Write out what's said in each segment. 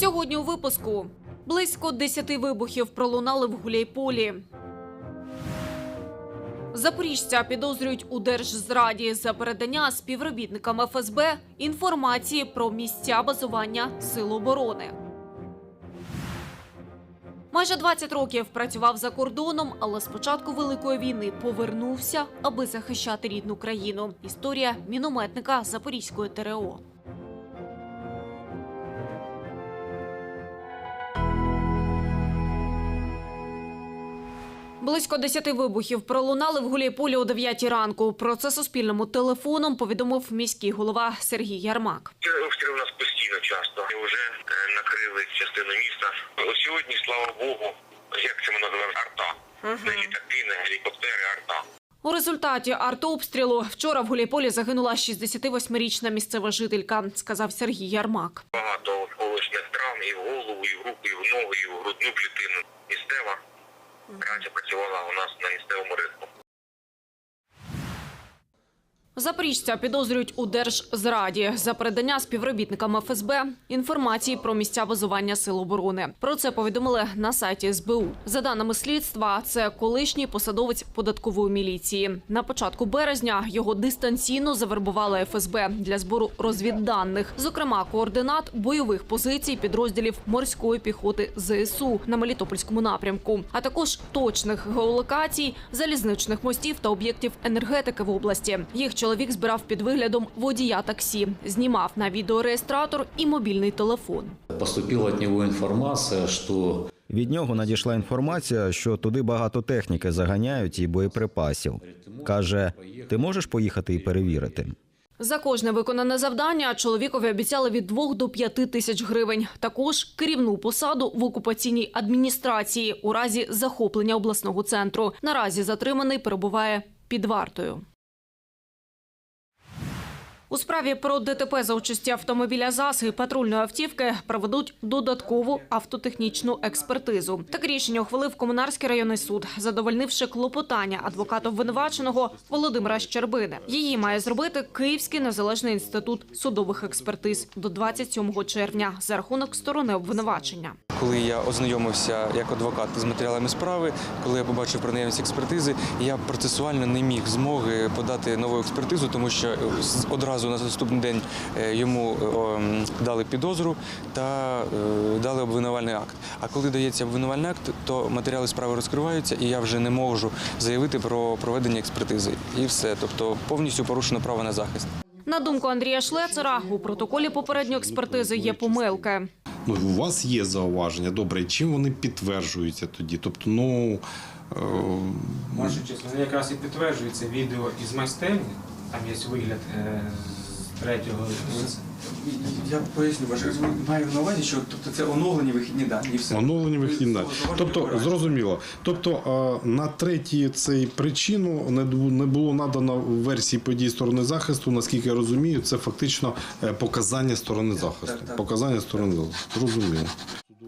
Сьогодні у випуску близько 10 вибухів пролунали в Гуляйполі. Запоріжця підозрюють у держзраді за передання співробітникам ФСБ інформації про місця базування сил оборони. Майже 20 років працював за кордоном, але з початку великої війни повернувся, аби захищати рідну країну. Історія мінометника Запорізької ТРО. Близько 10 вибухів пролунали в Гуляйполі о 9 ранку. Про це суспільному телефоном повідомив міський голова Сергій Ярмак. Обстріли у нас постійно часто. І вже е, накрили частину міста. Ось сьогодні, слава Богу, як це ми називаємо, арта. Не літаки, не гелікоптери, арта. У результаті артобстрілу вчора в Гуляйполі загинула 68-річна місцева жителька, сказав Сергій Ярмак. Багато колишніх травм і в голову, і в руку, і в ногу, і в грудну клітину. Місцева раніше працювала у нас на місцевому ринку. Запоріжця підозрюють у держзраді за передання співробітникам ФСБ інформації про місця базування сил оборони. Про це повідомили на сайті СБУ. За даними слідства, це колишній посадовець податкової міліції. На початку березня його дистанційно завербувала ФСБ для збору розвідданих, зокрема координат бойових позицій підрозділів морської піхоти ЗСУ на Мелітопольському напрямку, а також точних геолокацій, залізничних мостів та об'єктів енергетики в області. Їх чоловік збирав під виглядом водія таксі, знімав на відеореєстратор і мобільний телефон. Поступила от него информация, что Від нього надійшла інформація, що туди багато техніки заганяють і боєприпасів. Каже: ти можеш поїхати і перевірити? За кожне виконане завдання чоловікові обіцяли від 2 до 5 тисяч гривень. Також керівну посаду в окупаційній адміністрації у разі захоплення обласного центру. Наразі затриманий перебуває під вартою. У справі про ДТП за участі автомобіля ЗАЗ і патрульної автівки проведуть додаткову автотехнічну експертизу. Таке рішення ухвалив Комунарський районний суд, задовольнивши клопотання адвоката обвинуваченого Володимира Щербини. Її має зробити Київський незалежний інститут судових експертиз до 27 червня за рахунок сторони обвинувачення. Коли я ознайомився як адвокат з матеріалами справи, коли я побачив про наявність експертизи, я процесуально не міг змоги подати нову експертизу, тому що одразу на наступний день е, йому е, дали підозру та е, дали обвинувальний акт. А коли дається обвинувальний акт, то матеріали справи розкриваються, і я вже не можу заявити про проведення експертизи. І все, тобто повністю порушено право на захист. На думку Андрія Шлецера, у протоколі попередньої експертизи є помилки. Ну, у вас є зауваження, добре, чим вони підтверджуються тоді? Тобто, ну е, Може, чесно, вони якраз і підтверджується відео із майстерні. Там є вигляд е, з третього. Я поясню, ваше маю на увазі, що тобто це оновлені вихідні дані все. оновлені вихідні. дані. Тобто, зрозуміло. Тобто, на третій цей причину не було надано в версії подій сторони захисту. Наскільки я розумію, це фактично е, показання сторони захисту. так, так. Показання сторони захисту. Зрозуміло.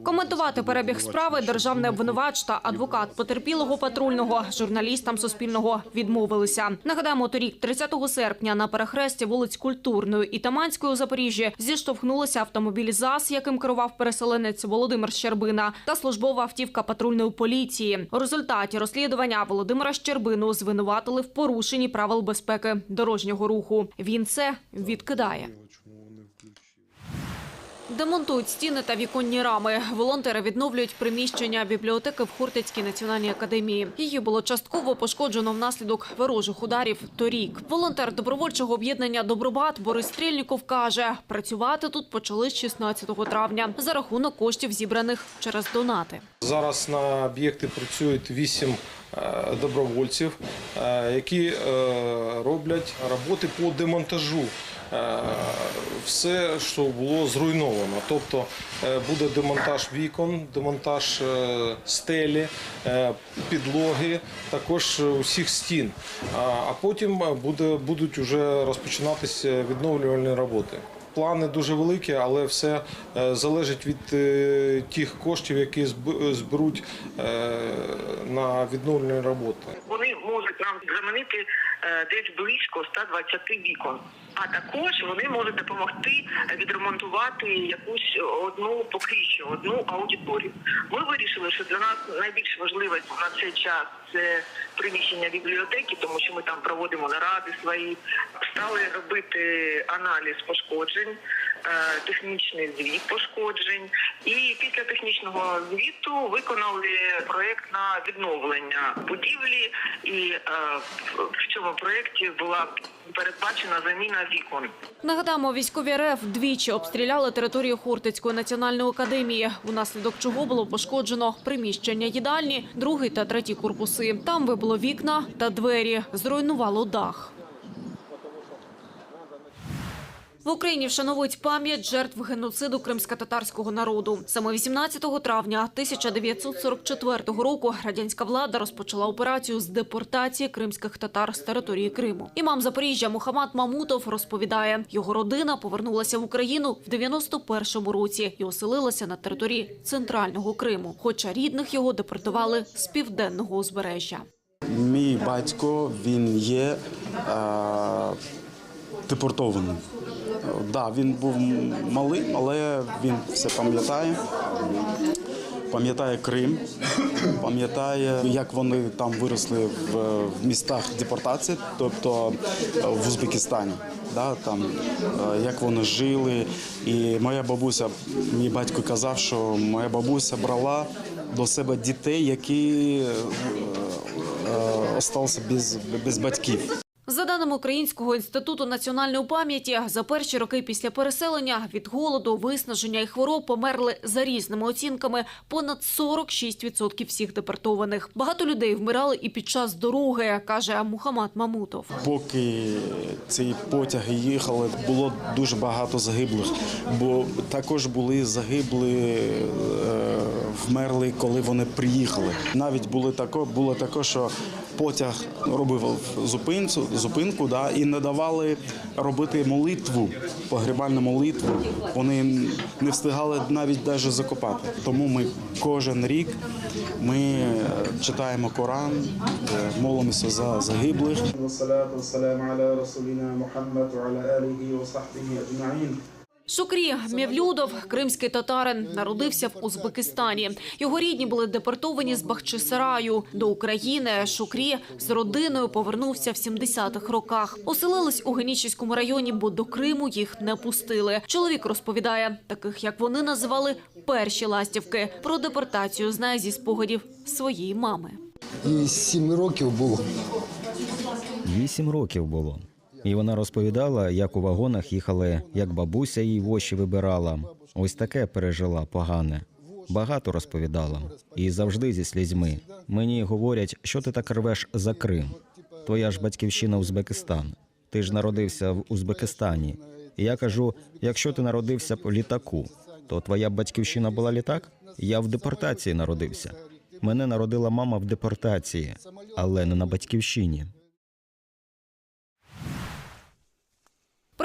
Коментувати перебіг справи державний обвинувач та адвокат потерпілого патрульного журналістам Суспільного відмовилися. Нагадаємо, торік, 30 серпня, на перехресті вулиць Культурної і Таманської у Запоріжжі зіштовхнулися автомобіль ЗАЗ, яким керував переселенець Володимир Щербина, та службова автівка патрульної поліції. У результаті розслідування Володимира Щербину звинуватили в порушенні правил безпеки дорожнього руху. Він це відкидає. Демонтують стіни та віконні рами. Волонтери відновлюють приміщення бібліотеки в Хортицькій національній академії. Її було частково пошкоджено внаслідок ворожих ударів торік. Волонтер добровольчого об'єднання Добробат Борис Стрільніков каже, працювати тут почали з 16 травня за рахунок коштів зібраних через донати. Зараз на об'єкти працюють вісім е, добровольців, е, які е, роблять роботи по демонтажу. Все, що було зруйновано. Тобто буде демонтаж вікон, демонтаж стелі, підлоги, також усіх стін. А- потім буде, будуть вже розпочинатися відновлювальні роботи. Плани дуже великі, але все е, залежить від е, тих коштів, які зб- зберуть е, на відновлені роботи. Вони можуть нам замінити е, десь близько 120 вікон. А також вони можуть допомогти відремонтувати якусь одну поки що одну аудиторію. Ми вирішили, що для нас найбільш важливо на цей час це приміщення бібліотеки, тому що ми там проводимо наради свої. Стали робити аналіз пошкоджень, е, технічний звіт пошкоджень. І після технічного звіту виконали проект на відновлення будівлі. І е, в- цьому проєкті була передбачена заміна вікон. Нагадаємо, військові РФ двічі обстріляли територію Хортицької національної академії, унаслідок чого було пошкоджено приміщення їдальні, другий та третій корпуси. Там вибило вікна та двері, зруйнувало дах. В Україні вшановують пам'ять жертв геноциду кримсько-татарського народу. Саме 18 травня 1944 року радянська влада розпочала операцію з депортації кримських татар з території Криму. Імам Запоріжжя Мухаммад Мамутов розповідає, його родина повернулася в Україну в 91-му році і оселилася на території центрального Криму, хоча рідних його депортували з південного узбережжя. Мій батько він є е, депортований. Да, він був малим, але він все пам'ятає. Пам'ятає Крим, пам'ятає, як вони там виросли в, містах депортації, тобто е, в Узбекистані. Да, там, е, як вони жили. І моя бабуся, мій батько казав, що моя бабуся брала до себе дітей, які е, е, осталися без, без батьків. За даними Українського інституту національної пам'яті, за перші роки після переселення від голоду, виснаження і хвороб померли за різними оцінками понад 46% всіх депортованих. Багато людей вмирали і під час дороги, каже Мухаммад Мамутов. Поки ці потяги їхали, було дуже багато загиблих, бо також були загибли, е, вмерли, коли вони приїхали. Навіть були тако, було таке, що потяг робив зупинку, зупинку да, і не давали робити молитву, погребальну молитву. Вони не встигали навіть даже закопати. Тому ми кожен рік ми е, читаємо Коран, е, молимося за загиблих. Шукрі Мєвлюдов, кримський татарин, народився в Узбекистані. Його рідні були депортовані з Бахчисараю до України. Шукрі з родиною повернувся в 70-х роках. Оселились у Генічівському районі, бо до Криму їх не пустили. Чоловік розповідає, таких як вони називали перші ластівки. Про депортацію знає зі спогадів своєї мами. І Сім років було. Вісім років було. І вона розповідала, як у вагонах їхали, як бабуся їй воші вибирала. Ось таке пережила погане. Багато розповідала. І завжди зі слізьми. Мені говорять, що ти так рвеш за Крим. Твоя ж батьківщина Узбекистан. Ти ж народився в Узбекистані. І я кажу: якщо ти народився в літаку, то твоя батьківщина була літак? Я в депортації народився. Мене народила мама в депортації, але не на батьківщині.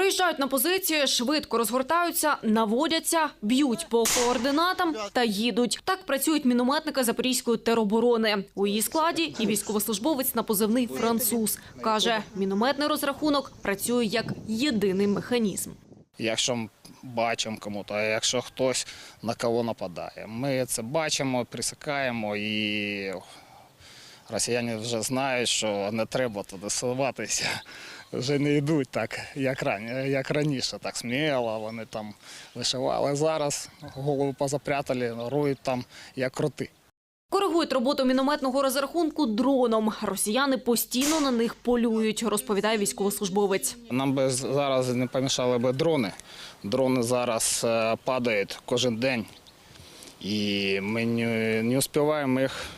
Приїжджають на позиції, швидко розгортаються, наводяться, б'ють по координатам та їдуть. Так працюють мінометники Запорізької тероборони. У її складі і військовослужбовець на позивний француз каже, мінометний розрахунок працює як єдиний механізм. якщо бачимо кому-то, а якщо хтось на кого нападає. Ми це бачимо, присікаємо і росіяни вже знають, що не треба туди суватися. Вже не йдуть так, як раніше, як раніше, так сміло, вони там вишивали. Зараз голову позапрятали, рують там як кроти. Коригують роботу мінометного розрахунку дроном. Росіяни постійно на них полюють, розповідає військовослужбовець. Нам би зараз не помішали би дрони. Дрони зараз е, падають кожен день, і ми не, не успіваємо їх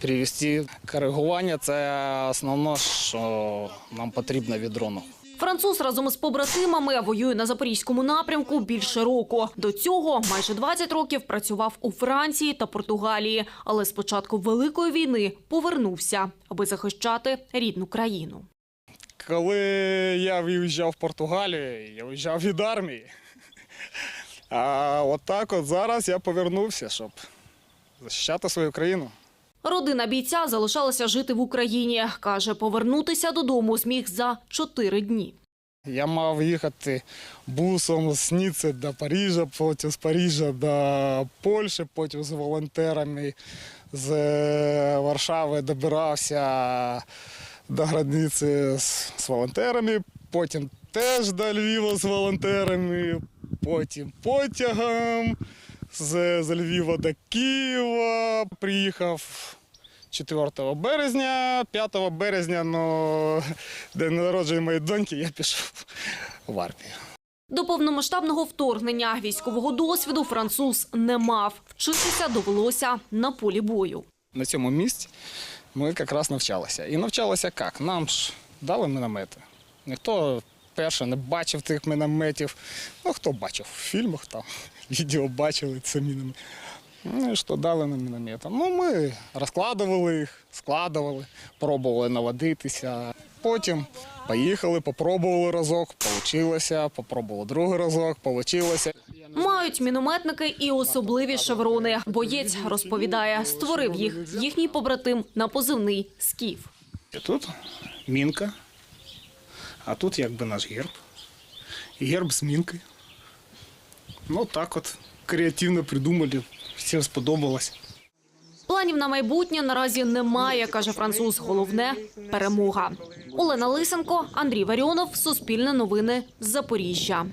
привести. Коригування це основне, що нам потрібно від дрону. Француз разом із побратимами воює на запорізькому напрямку більше року. До цього майже 20 років працював у Франції та Португалії, але з початку великої війни повернувся, аби захищати рідну країну. Коли я виїжджав в Португалію, я виїжджав від армії. А от так от зараз я повернувся, щоб захищати свою країну. Родина бійця залишалася жити в Україні. Каже, повернутися додому зміг за чотири дні. Я мав їхати бусом з Ніци до Парижа, потім з Парижа до Польщі, потім з волонтерами з е, Варшави добирався до границі з, волонтерами, потім теж до Львова з волонтерами, потім потягом з Львова до Києва. Приїхав 4 березня, 5 березня, ну, день народження моєї доньки, я пішов в армію. До повномасштабного вторгнення військового досвіду француз не мав. Вчитися довелося на полі бою. На цьому місці ми якраз навчалися. І навчалися як? Нам ж дали міномети. Ніхто перше не бачив тих мінометів. Ну, хто бачив в фільмах, там, відео бачили це міномети. Ну і що дали нам міномети? Ну, ми розкладували їх, складували, пробували наводитися. Потім поїхали, попробували разок, вийшло, попробували другий разок, вийшло. Мають мінометники і особливі шеврони. Боєць розповідає, створив їх їхній побратим на позивний «Скіф». Тут мінка, а тут якби наш герб. Герб з мінкою. Ну так от креативно придумали, всім сподобалось. Планів на майбутнє наразі немає, каже француз. Головне перемога. Олена Лисенко, Андрій Варіонов, Суспільне новини, Запоріжжя.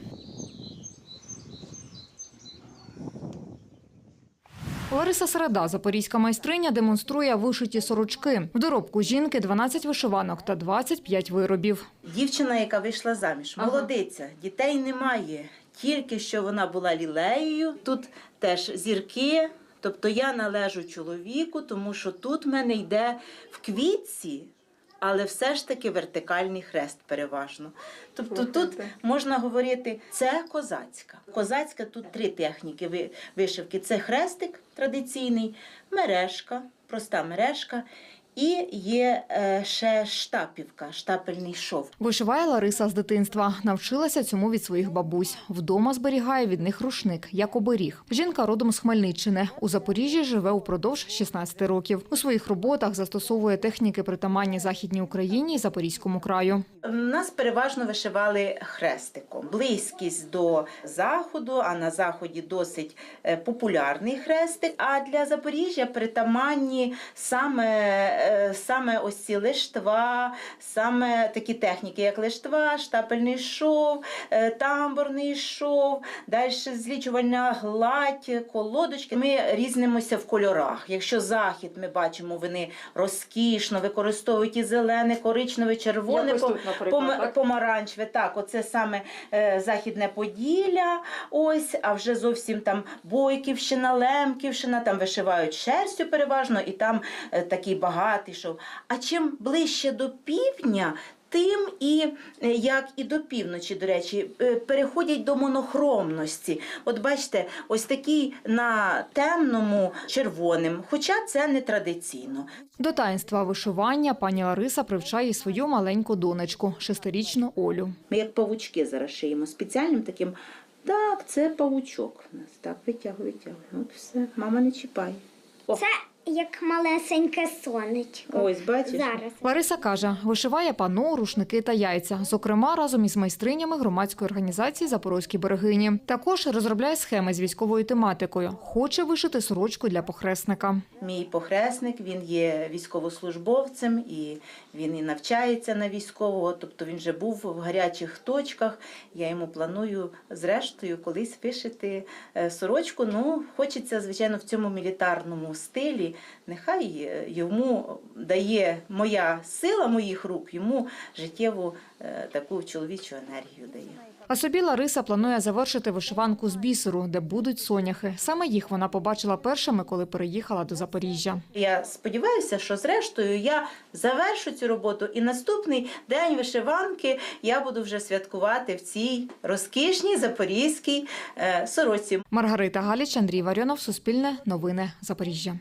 Лариса Середа, запорізька майстриня, демонструє вишиті сорочки. В доробку жінки 12 вишиванок та 25 виробів. Дівчина, яка вийшла заміж, молодиця, дітей немає. Тільки що вона була лілеєю. Тут теж зірки. Тобто я належу чоловіку, тому що тут в мене йде в квітці, але все ж таки вертикальний хрест переважно. Тобто тут можна говорити, це козацька. Козацька тут три техніки вишивки: це хрестик традиційний, мережка, проста мережка. І є е, ще штапівка, штапельний шов. Вишиває Лариса з дитинства. Навчилася цьому від своїх бабусь. Вдома зберігає від них рушник, як оберіг. Жінка родом з Хмельниччини. У Запоріжжі живе упродовж 16 років. У своїх роботах застосовує техніки притаманні Західній Україні і Запорізькому краю. Нас переважно вишивали хрестиком. Близькість до заходу, а на заході досить е, популярний хрестик. А для Запоріжжя притаманні саме, е, саме ось ці лиштва, саме такі техніки, як лиштва, штапельний шов, е, тамбурний шов, далі злічувальна гладь, колодочки. Ми різнимося в кольорах. Якщо захід ми бачимо, вони розкішно використовують і зелене, коричневе, червоне, Якось по- тут, наприклад, так? помаранчеве. Так, оце саме е, Західне Поділля, ось, а вже зовсім там Бойківщина, Лемківщина, там вишивають шерстю переважно, і там е, такий багатий шов. А чим ближче до півдня, тим і е, як і до півночі, до речі, е, переходять до монохромності. От бачите, ось такий на темному червоним, хоча це не традиційно. До таїнства вишивання пані Лариса привчає свою маленьку донечку, шестирічну Олю. Ми як павучки зараз шиємо спеціальним таким. Так, це павучок у нас. Так, витягуй, витягуй. От все, мама не чіпає. Це як малесеньке сонечко. Ось, бачиш? Зараз. Лариса каже, вишиває пано, рушники та яйця. Зокрема, разом із майстринями громадської організації Запорозькі берегині. Також розробляє схеми з військовою тематикою. Хоче вишити сорочку для похресника. Мій похресник, він є військовослужбовцем і він і навчається на військового, тобто він вже був в гарячих точках. Я йому планую, зрештою, колись вишити е, сорочку. Ну, хочеться, звичайно, в цьому мілітарному стилі. Нехай е, йому дає моя сила моїх рук, йому життєву е, таку чоловічу енергію дає. А собі Лариса планує завершити вишиванку з бісеру, де будуть соняхи. Саме їх вона побачила першими, коли переїхала до Запоріжжя. Я сподіваюся, що зрештою я завершу цю роботу, і наступний день вишиванки я буду вже святкувати в цій розкішній запорізькій е, сорочці. Маргарита Галіч, Андрій Варіонов, Суспільне, Новини, Запоріжжя.